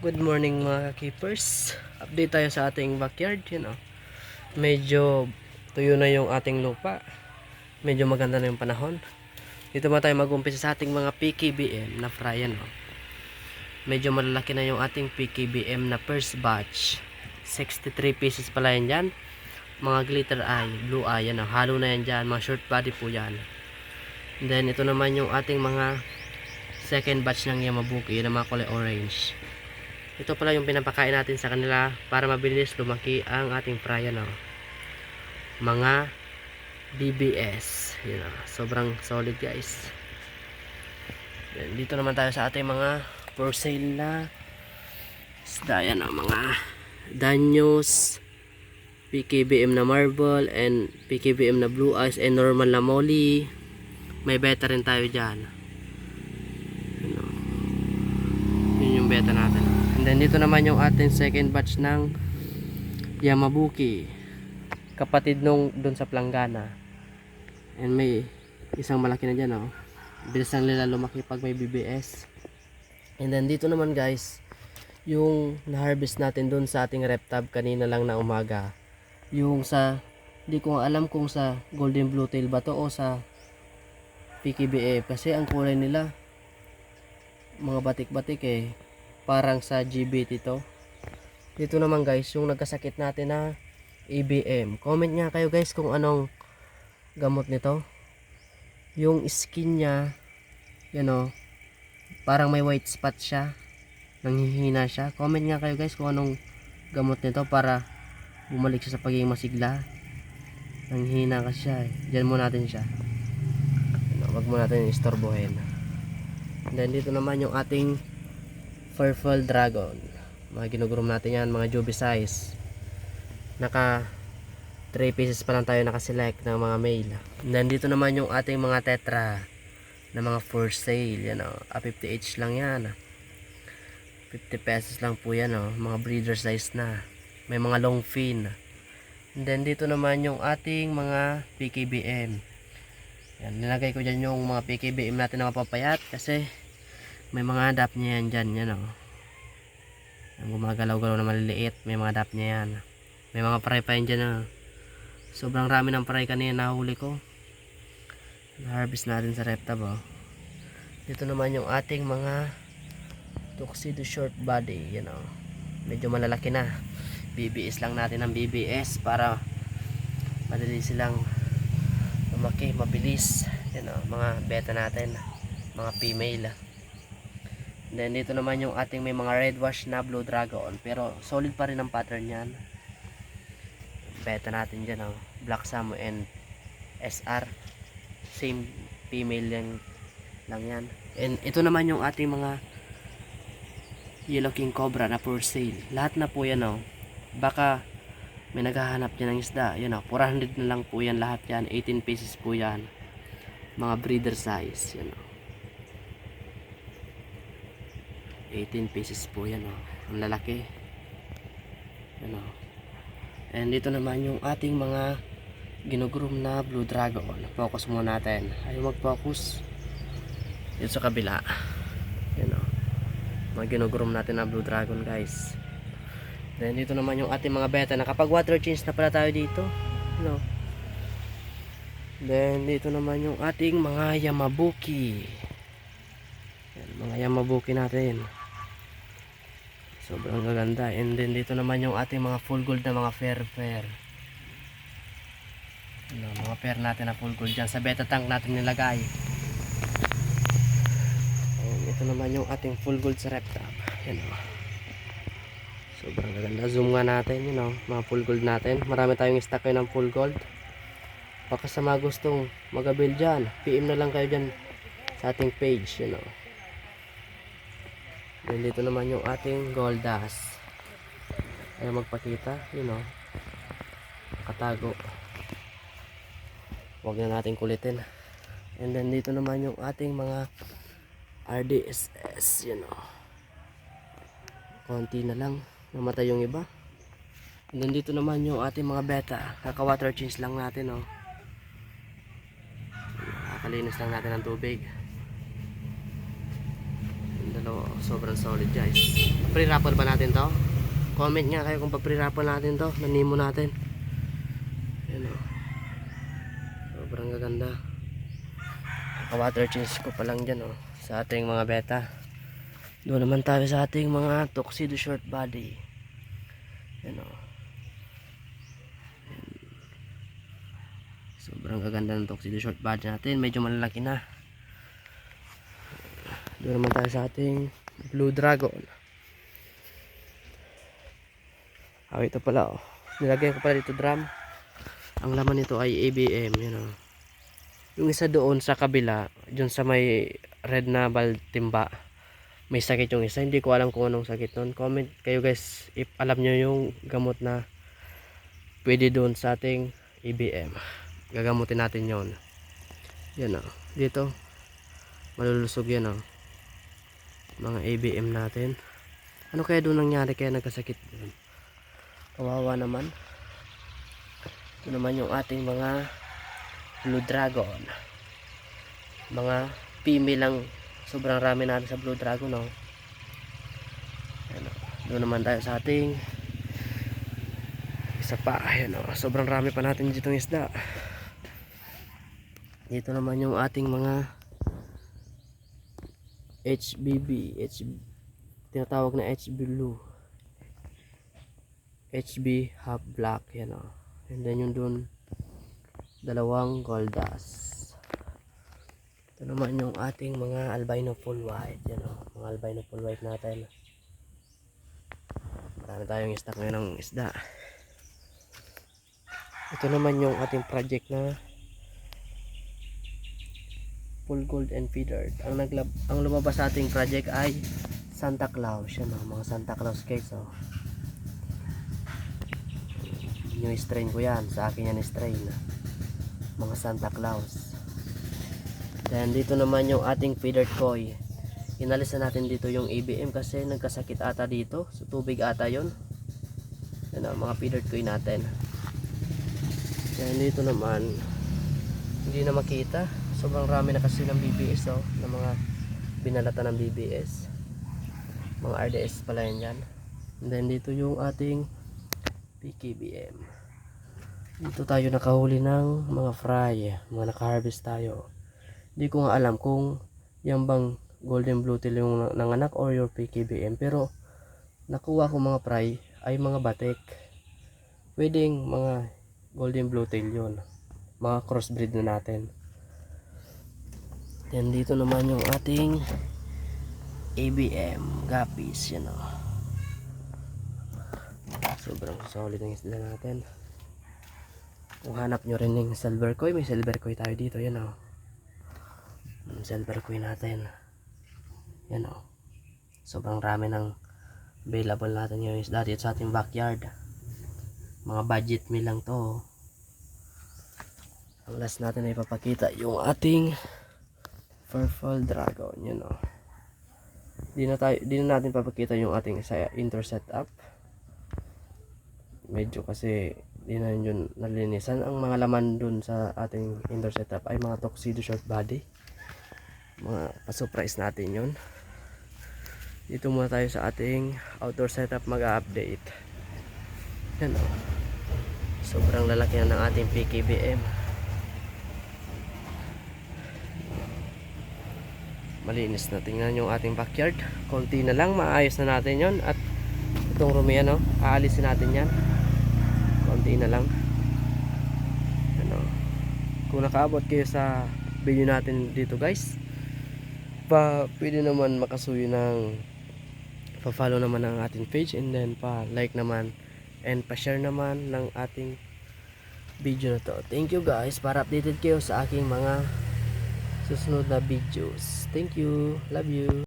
Good morning mga keepers. Update tayo sa ating backyard, you know. Medyo tuyo na yung ating lupa. Medyo maganda na yung panahon. Dito ba tayo mag-umpisa sa ating mga PKBM na fry, no. Medyo malalaki na yung ating PKBM na first batch. 63 pieces pala yan dyan. Mga glitter eye, blue eye, yan, no. halo na yan dyan. Mga short body po yan. Then ito naman yung ating mga second batch ng Yamabuki, yun mga kulay orange. Ito pala yung pinapakain natin sa kanila para mabilis lumaki ang ating praya no. Mga BBS. Yun know, sobrang solid guys. Dito naman tayo sa ating mga for sale na isda yan oh, mga Danyos, PKBM na marble and PKBM na blue eyes and normal na molly. May beta rin tayo dyan. Yun, oh. Yun yung beta natin. Then dito naman yung ating second batch ng Yamabuki. Kapatid nung doon sa Planggana. And may isang malaki na dyan oh. Bilis lang nila lumaki pag may BBS. And then dito naman guys, yung na-harvest natin doon sa ating reptab kanina lang na umaga. Yung sa, di ko alam kung sa golden blue tail ba to o sa PKBA. Kasi ang kulay nila, mga batik-batik eh parang sa GBT to. Dito naman guys yung nagkasakit natin na ABM comment nga kayo guys kung anong gamot nito. Yung skin niya you know parang may white spot siya. Nanghihina siya. Comment nga kayo guys kung anong gamot nito para bumalik siya sa pagiging masigla. Nanghihina kasi siya eh. Dyan mo natin siya. You know, wag mo natin istorbohin. Then dito naman yung ating Purple Dragon. Mga ginugurom natin yan, mga Joby size. Naka 3 pieces pa lang tayo nakaselect ng mga male. And then dito naman yung ating mga tetra na mga for sale. Yan o, a 50H lang yan. 50 pesos lang po yan o, mga breeder size na. May mga long fin. And then dito naman yung ating mga PKBM. Yan, nilagay ko dyan yung mga PKBM natin na mapapayat kasi may mga dap niya yan dyan yan o ang gumagalaw-galaw na maliliit may mga dap niya yan. May mga paray pa yan dyan o sobrang rami ng paray kanina nahuli ko. Na-harvest natin sa reptab o dito naman yung ating mga tuxedo short body yan o medyo malalaki na. BBS lang natin ng BBS para madali silang lumaki mabilis. Yan o mga beta natin mga female Then dito naman yung ating may mga red wash na blue dragon. Pero solid pa rin ang pattern niyan. Beta natin dyan oh. Black Samo and SR. Same female yan lang yan. And ito naman yung ating mga Yellow King Cobra na for sale. Lahat na po yan oh. Baka may naghahanap dyan ng isda. Yan oh. 400 na lang po yan lahat yan. 18 pieces po yan. Mga breeder size. Yan oh. 18 pieces po yan oh. ang lalaki. Yan oh. and dito naman yung ating mga ginugroom na blue dragon. Focus muna natin. Ayaw mag focus dito sa kabila. Yan oh. mga ginugroom natin na blue dragon guys. Then dito naman yung ating mga beta. Nakapag water change na pala tayo dito. You know. then dito naman yung ating mga yamabuki. Yan, mga yamabuki natin sobrang gaganda. And then dito naman yung ating mga full gold na mga fair fair. Ano, mga fair natin na full gold dyan. Sa beta tank natin nilagay. And ito naman yung ating full gold sa reptap yan o sobrang gaganda. Zoom nga natin yun know, mga full gold natin. Marami tayong stock kayo ng full gold. Baka sa mga gustong magabil dyan PM na lang kayo dyan sa ating page you know Then dito naman yung ating gold dust. Ayaw magpakita, you know. Katago. Huwag na natin kulitin. And then dito naman yung ating mga RDSS, you know. Konti na lang. Namatay yung iba. And then dito naman yung ating mga beta. Kaka water change lang natin, oh. Kakalinis lang natin ng tubig. Dalawa, sobrang solid guys. Pre-raffle ba natin to? Comment nga kayo kung pa-pre-raffle natin to. Nanimo natin. Yan o. Sobrang gaganda. Naka-water change ko pa lang dyan o. Sa ating mga beta. Doon naman tayo sa ating mga tuxedo short body. Yan o. Sobrang gaganda ng tuxedo short body natin. Medyo malalaki na. Doon naman tayo sa ating Blue Dragon. Ah, ito pala oh. Nilagyan ko pala dito drum. Ang laman nito ay ABM, yun oh. Yung isa doon sa kabila, dun sa may red na baltimba, may sakit yung isa. Hindi ko alam kung anong sakit nun. Comment kayo guys if alam nyo yung gamot na pwede doon sa ating ABM. Gagamutin natin yon. Yan oh. Dito, malulusog yan oh mga ABM natin ano kaya doon nangyari kaya nagkasakit doon kawawa naman ito naman yung ating mga blue dragon mga female lang sobrang rami natin sa blue dragon oh. Ayan, oh. doon naman tayo sa ating isa pa ayan oh. sobrang rami pa natin dito ng isda dito naman yung ating mga HBB H tinatawag na HB blue. HB half black yan o and then yung dun dalawang gold dust. Ito naman yung ating mga albino full white yan o mga albino full white natin. Marami tayong stock ngayon ng isda. Ito naman yung ating project na full gold and feathered. Ang naglab ang lumabas sa ating project ay Santa Claus. Yan oh, mga Santa Claus cakes oh. New strain ko yan. Sa akin yan strain. Mga Santa Claus. Then dito naman yung ating feathered koi. Inalis na natin dito yung ABM kasi nagkasakit ata dito. Sa tubig ata yon. Yan oh, mga feathered koi natin. Then dito naman hindi na makita sobrang rami na kasi ng BBS oh, ng mga binalata ng BBS mga RDS pala yan dyan. And then dito yung ating PKBM dito tayo nakahuli ng mga fry. Mga nakaharvest tayo. Hindi ko nga alam kung yan bang golden blue tail yung nanganak or your PKBM pero nakuha ko mga fry ay mga batik. Pwedeng mga golden blue tail yun. Mga crossbreed na natin Then dito naman yung ating ABM gapis yan o. Sobrang solid ng isda natin. Kung hanap nyo rin yung silver koi, may silver koi tayo dito yan o. Yung silver koi natin. Yan o. Sobrang rami ng available natin yung isda dito sa ating backyard. Mga budget meal lang to. Ang last natin ay ipapakita yung ating Purple Dragon, yun o. Di na, tayo, di na natin papakita yung ating sa indoor setup. Medyo kasi di na yun nalinisan. Ang mga laman dun sa ating indoor setup ay mga tuxedo short body. Mga pa-surprise natin yun. Dito muna tayo sa ating outdoor setup mag-update. Yan o. Sobrang lalaki na ng ating PKBM. Malinis na. Tingnan yung ating backyard. Konti na lang. Maayos na natin yon at itong room yan oh, aalisin natin yan. Konti na lang. Ano, kung nakaabot kayo sa video natin dito guys pa pwede naman makasuyo ng pa follow naman ang ating page and then pa like naman and pa share naman ng ating video na to. Thank you guys. Para updated kayo sa aking mga susunod na videos. Thank you. Love you.